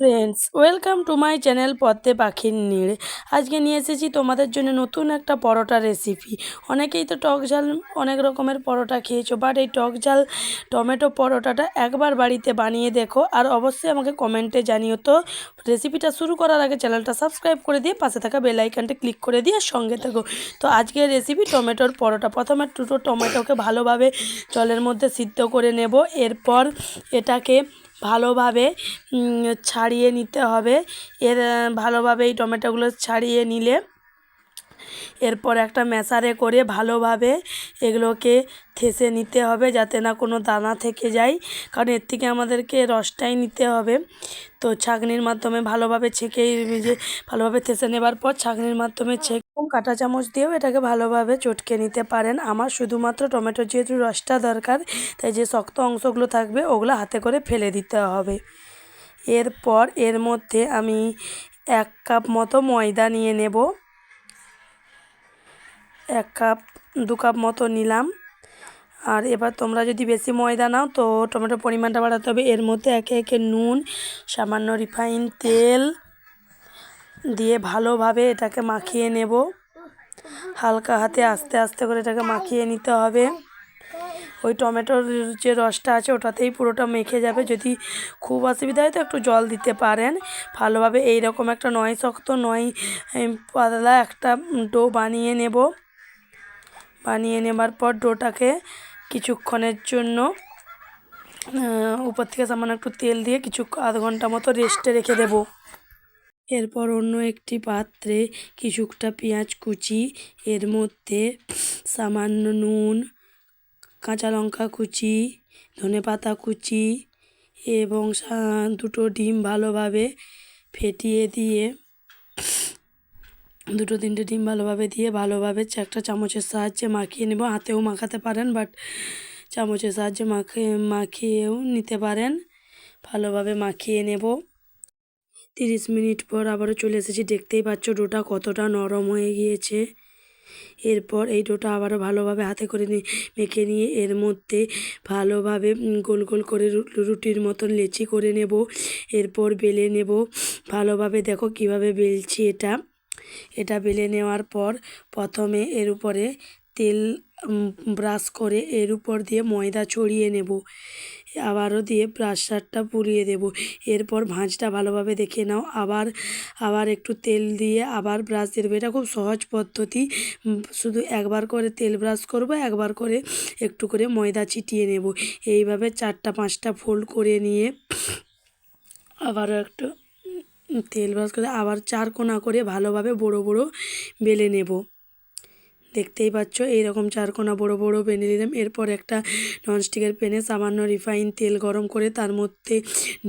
Friends welcome to my channel পদ্মে পাখির নীড় আজকে নিয়ে এসেছি তোমাদের জন্য নতুন একটা পরোটা রেসিপি অনেকেই তো টক ঝাল, অনেক রকমের পরোটা খেয়েছো বাট এই টক ঝাল টমেটো পরোটাটা একবার বাড়িতে বানিয়ে দেখো আর অবশ্যই আমাকে কমেন্টে জানিও তো। রেসিপিটা শুরু করার আগে চ্যানেলটা সাবস্ক্রাইব করে দিয়ে পাশে থাকা বেল আইকনটা ক্লিক করে দিয়ে সঙ্গে থেকো। তো আজকের রেসিপি টমেটোর পরোটা। প্রথমে দুটো টমেটোকে ভালোভাবে জলের মধ্যে সিদ্ধ করে নেব, এরপর এটাকে ভালোভাবে ছাড়িয়ে নিতে হবে। এর, ভালোভাবে এই টমেটোগুলো ছাড়িয়ে নিলে এরপর একটা ম্যাশারে করে ভালোভাবে এগুলোকে থেসে নিতে হবে যাতে না কোনো দানা থেকে যায়। কারণ এর থেকে আমাদেরকে রসটাই নিতে হবে। তো ছাঁকনির মাধ্যমে ভালোভাবে ছেঁকে যে ভালোভাবে থেসে নেবার পর ছাঁকনির মাধ্যমে ছেঁকে কাঁটা চামচ দিয়েও এটাকে ভালোভাবে চটকে নিতে পারেন। আমার শুধুমাত্র টমেটোর যেহেতু রসটা দরকার, তাই যে শক্ত অংশগুলো থাকবে ওগুলো হাতে করে ফেলে দিতে হবে। এরপর এর মধ্যে আমি এক কাপ মতো ময়দা নিয়ে নেব। এক কাপ, দু কাপ মতো নিলাম। আর এবার তোমরা যদি বেশি ময়দা নাও তো টমেটোর পরিমাণটা বাড়াতে হবে। এর মধ্যে একে একে নুন, সামান্য রিফাইন তেল দিয়ে ভালোভাবে এটাকে মাখিয়ে নেব। হালকা হাতে আস্তে আস্তে করে এটাকে মাখিয়ে নিতে হবে। ওই টমেটোর যে রসটা আছে ওটাতেই পুরোটা মেখে যাবে। যদি খুব অসুবিধা হয় তো একটু জল দিতে পারেন। ভালোভাবে এই রকম একটা নয় শক্ত নয় পাতলা একটা ডো বানিয়ে নেব। বানিয়ে নেবার পর ডোটাকে কিছুক্ষণের জন্য উপর থেকে সামান্য একটু তেল দিয়ে কিছু আধ ঘণ্টা মতো রেস্টে রেখে দেবো। এরপর অন্য একটি পাত্রে কিছুটা পেঁয়াজ কুচি, এর মধ্যে সামান্য নুন, কাঁচা লঙ্কা কুচি ধনেপাতা কুচি এবং দুটো ডিম ভালোভাবে ফেটিয়ে দিয়ে, দুটো তিনটে ডিম ভালোভাবে দিয়ে ভালোভাবে একটা চামচের সাহায্যে মাখিয়ে নেব। হাতেও মাখাতে পারেন, বাট চামচের সাহায্যে মাখিয়ে মাখিয়েও নিতে পারেন। ভালোভাবে মাখিয়ে নেব। তিরিশ মিনিট পর আবারও চলে এসেছি। দেখতেই পাচ্ছ ডোটা কতটা নরম হয়ে গিয়েছে। এরপর এই ডোটা আবারও ভালোভাবে হাতে করে নিয়ে মেখে নিয়ে এর মধ্যে ভালোভাবে গোল গোল করে রুটির মতন লেচি করে নেব। এরপর বেলে নেব। ভালোভাবে দেখো কীভাবে বেলছি এটা। এটা বেলে নেওয়ার পর প্রথমে এর উপরে তেল ব্রাশ করে এর উপর দিয়ে ময়দা ছড়িয়ে নেব। আবারও দিয়ে ব্রাশারটা পুড়িয়ে দেব। এরপর ভাঁজটা ভালোভাবে দেখে নাও। আবার আবার একটু তেল দিয়ে আবার ব্রাশ দিয়ে দেবো। এটা খুব সহজ পদ্ধতি। শুধু একবার করে তেল ব্রাশ করব, একবার করে একটু করে ময়দা ছিটিয়ে নেব। এইভাবে চারটা, পাঁচটা ফোল্ড করে নিয়ে আবারও একটু তেল ব্রাশ করে আবার চার কোনা করে ভালোভাবে বড় বড় বেলে নেব। দেখতেই পাচ্ছ, এইরকম চারকোনা বড় বড় বেনে নিলাম এরপর একটা ননস্টিকের প্যানে সামান্য রিফাইন তেল গরম করে তার মধ্যে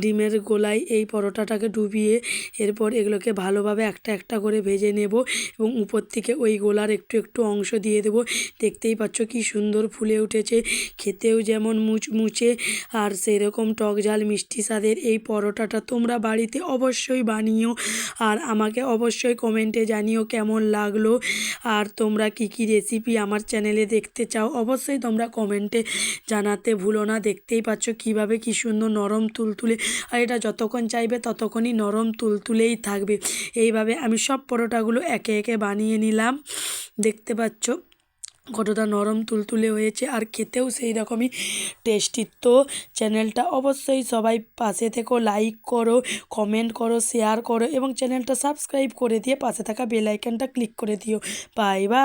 ডিমের গোলায় এই পরোটাটাকে ডুবিয়ে এরপর এগুলোকে ভালোভাবে একটা একটা করে ভেজে নেব এবং উপর থেকে ওই গোলার একটু একটু অংশ দিয়ে দেব। দেখতেই পাচ্ছ কি সুন্দর ফুলে উঠেছে, খেতেও যেমন মুচমুচে। আর সেরকম টক ঝাল মিষ্টি স্বাদের এই পরোটাটা তোমরা বাড়িতে অবশ্যই বানিও। আর আমাকে অবশ্যই কমেন্টে জানিও কেমন লাগল। আর তোমরা কি কি রেসিপি আমার চ্যানেলে দেখতে চাও, অবশ্যই তোমরা কমেন্টে জানাতে ভুলো না। দেখতেই পাচ্ছ কীভাবে কি সুন্দর নরম তুলতুলে, আর এটা যতক্ষণ চাইবে ততক্ষণই নরম তুলতুলেই থাকবে। এইভাবে আমি সব পরোটাগুলো একে একে বানিয়ে নিলাম। দেখতে পাচ্ছ কতটা নরম তুলতুলে হয়েছে, আর খেতেও সেই রকমই টেস্টি তো চ্যানেলটা অবশ্যই সবাই পাশে থেকো লাইক করো কমেন্ট করো শেয়ার করো, এবং চ্যানেলটা সাবস্ক্রাইব করে দিয়ে পাশে থাকা বেল আইকনটা ক্লিক করে দিও। Bye bye